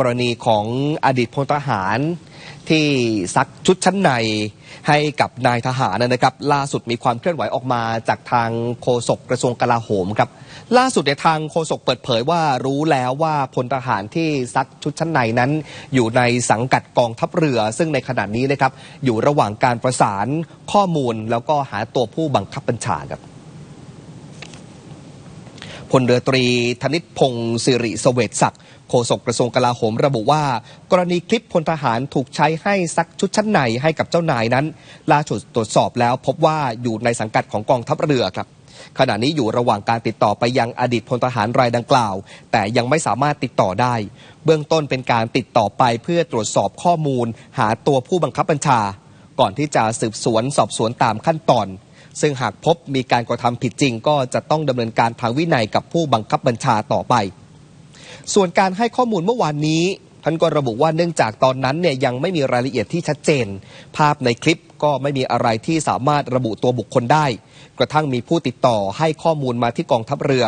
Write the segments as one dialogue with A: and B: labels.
A: กรณีของอดีตพลทหารที่ซักชุดชั้นในให้กับนายทหารนะครับ ล่าสุดมีความเคลื่อนไหวออกมาจากทางโฆษกกระทรวงกลาโหมครับ ล่าสุดในทางโฆษกเปิดเผยว่ารู้แล้วว่าพลทหารที่ซักชุดชั้นในนั้น อยู่ในสังกัดกองทัพเรือ ซึ่งในขณะนี้นะครับอยู่ระหว่างการประสานข้อมูลแล้วก็หาตัวผู้บังคับบัญชาครับ พลเรือตรีธนิตพงศ์สิริสเวตศักดิ์โฆษกกระทรวงกลาโหมระบุว่า กรณีคลิปพลทหารถูกใช้ให้ซักชุดชั้นในให้กับเจ้านายนั้น ล่าสุดตรวจสอบแล้วพบว่าอยู่ในสังกัดของกองทัพเรือครับขณะนี้อยู่ระหว่างการติดต่อไปยังอดีตพลทหารรายดังกล่าว แต่ยังไม่สามารถติดต่อได้ เบื้องต้นเป็นการติดต่อไปเพื่อตรวจสอบข้อมูล หาตัวผู้บังคับบัญชา ก่อนที่จะสืบสวนสอบสวนตามขั้นตอน ซึ่งหากพบมีการกระทำผิดจริง ก็จะต้องดำเนินการทางวินัยกับผู้บังคับบัญชาต่อไป ส่วนการให้ข้อมูลเมื่อวานนี้ท่านก็ระบุว่าเนื่องจากตอนนั้นเนี่ยยังไม่มีรายละเอียดที่ชัดเจน ภาพในคลิปก็ไม่มีอะไรที่สามารถระบุตัวบุคคลได้ กระทั่งมีผู้ติดต่อให้ข้อมูลมาที่กองทัพเรือ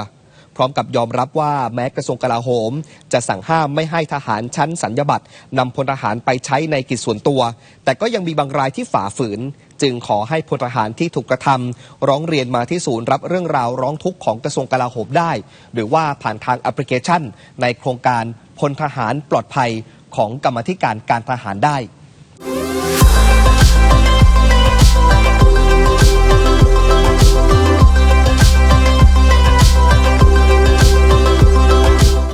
A: พร้อมกับยอมรับว่าแม้กระทรวงกลาโหม จะสั่งห้ามไม่ให้ทหารชั้นสัญญบัตรนำพลทหารไปใช้ในกิจส่วนตัว แต่ก็ยังมีบางรายที่ฝ่าฝืน จึงขอให้พลทหารที่ถูกกระทำร้องเรียนมาที่ศูนย์รับเรื่องราวร้องทุกข์ของกระทรวงกลาโหมได้ หรือว่าผ่านทางแอปพลิเคชัน ในโครงการพลทหารปลอดภัยของกรรมธิการการทหารได้